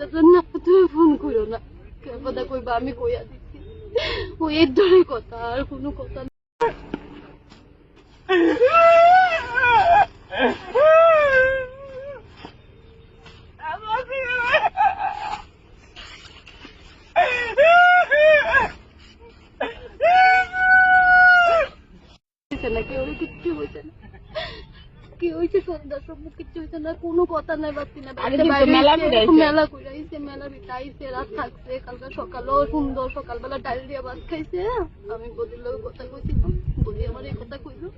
না তুমি ফোন করো না কে কথা কইবা আমি কইয়া দিচ্ছি ওই এর ধরে কথা আর কোনো কথা হয়েছে না কি হয়েছে সন্ধ্যার সময় কিচ্ছু হয়েছে না কোনো কথা নাই পাচ্ছি না মেলা হইছে, ঘুরাইছে। মেলা ঘুরাইছে রাত থাকছে কালকে সকালেও সুন্দর সকালবেলা ডাল দিয়ে ভাত খাইছে আমি বদির লোক কথা কইছিলাম বদি আমার এই কথা কইলো।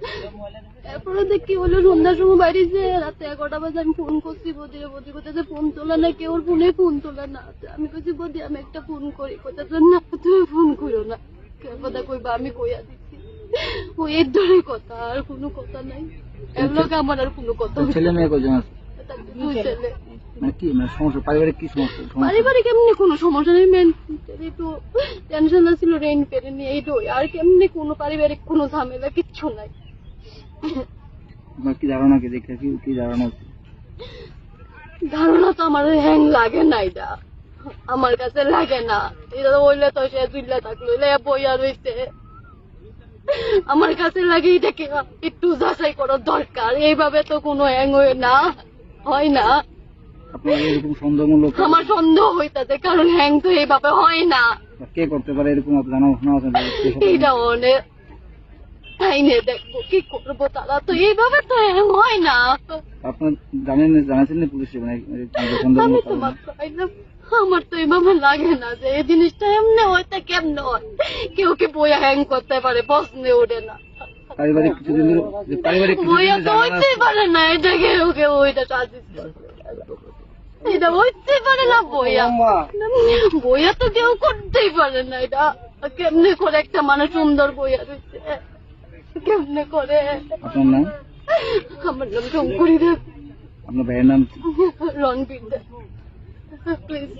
এরপরে দেখি হলো সন্ধ্যার সময় বাইরেছে রাতে এগারোটা বাজে আমি ফোন করছি বদিরে বদি কোথাতে ফোন তোলা না কেউ ফোনে ফোন তোলা না। আমি কইছি বদি আমি একটা ফোন করি। কোথাতে না তুমি ফোন করো না। কথা কইবা আমি কইয়া দিচ্ছি। এর ধরে কথা আর কোনো কথা নাই। এর লগে আমার আর কোনো কথা ছেলে মেয়ে কজন আছে? দুই ছেলে। মানে কি মানে সমস্যা? পারিবারিক কি সমস্যা? সমস্যা? পারিবারিক এমনি কোনো সমস্যা নেই মেন একটু টেনশন ছিল রেন পেরে নিয়ে এইটাই। আর কেমনি কোনো পারিবারিক কোনো ঝামেলা কিচ্ছু নাই। আপনার কি ধারণা কি? দেখে কি কি ধারণা? ধারণা তো আমার হ্যাং লাগে না এটা। আমার কাছে লাগে না। এটা বললে তো সে দুইলা থাকল এলে বইয়া রইছে। আমার কাছে লাগে এটাকে একটু যাচাই করার দরকার। এইভাবে তো কোনো হ্যাং হয়ে না হয় না। আপনার এরকম সন্দেহমূলক আমার সন্দেহ হইতাছে কারণ হ্যাং তো এইভাবে হয় না। কে করতে পারে এরকম আপনার জানা আছে এইটা অনেক আইনে দেখব কি করব তারা তো এইভাবে তো হ্যাং হয় না। আপনার জানেন জানাচ্ছেন না পুলিশে মানে আমি তো। আমার তো এইভাবে লাগে না যে এই জিনিসটা এমনি হইতে কেমনে হয়? কেউ কি বইয়া হ্যাং করতে পারে প্রশ্নে ওঠে না। পারিবারিক কিছুদিন পারিবারিক বইয়া তো হইতেই পারে না এটা কেউ কেউ ওইটা সাজিস এটা হইতেই পারে না বইয়া। বইয়া তো কেউ করতেই পারে না এটা। কেমনে করে একটা মানুষ সুন্দর বইয়া রয়েছে কেমনে করে? আপনার নাম? আমার নাম শঙ্করী দেব। আপনার ভাইয়ের নাম রণবীর দেব। প্লিজ